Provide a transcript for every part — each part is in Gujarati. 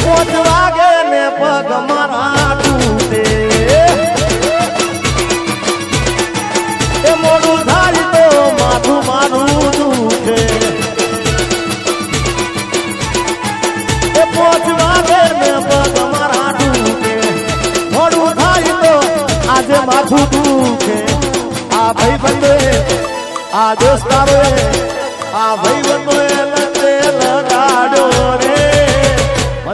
પોચ વાગે ને પગ મારા તૂટે. એ મોડું થાય તો માથું મારું દુખે. એ પોચ વાગે ને પગ મારા તૂટે. મોડું થાય તો આજે માથું દુખે. આ ભાઈ આ આ બંધોએ રે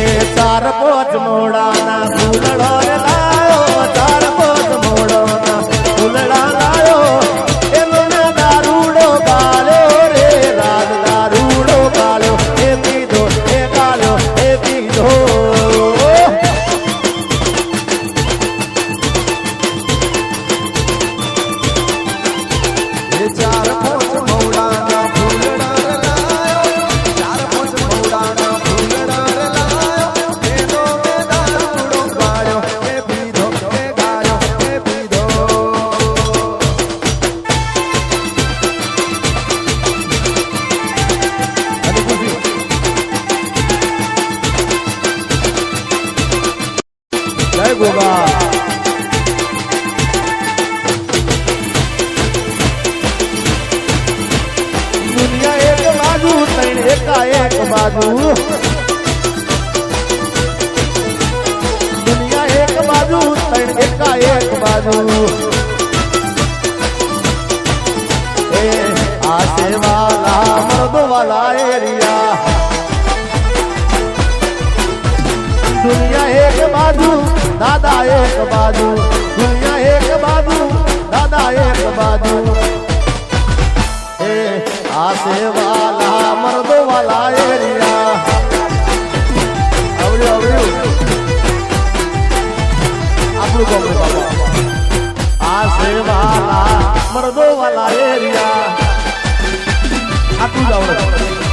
એ ગોગા દુનિયા એક બાજુ ત્રણ એકા એક બાજુ. दादा एक बाजू, दुनिया एक बाजू, दादा एक बाजू। आसे वाला, मर्द वाला एरिया। अब लो अब लो आप लोग बाबा। आसे वाला, मर्द वाला एरिया। आप लोग बोलो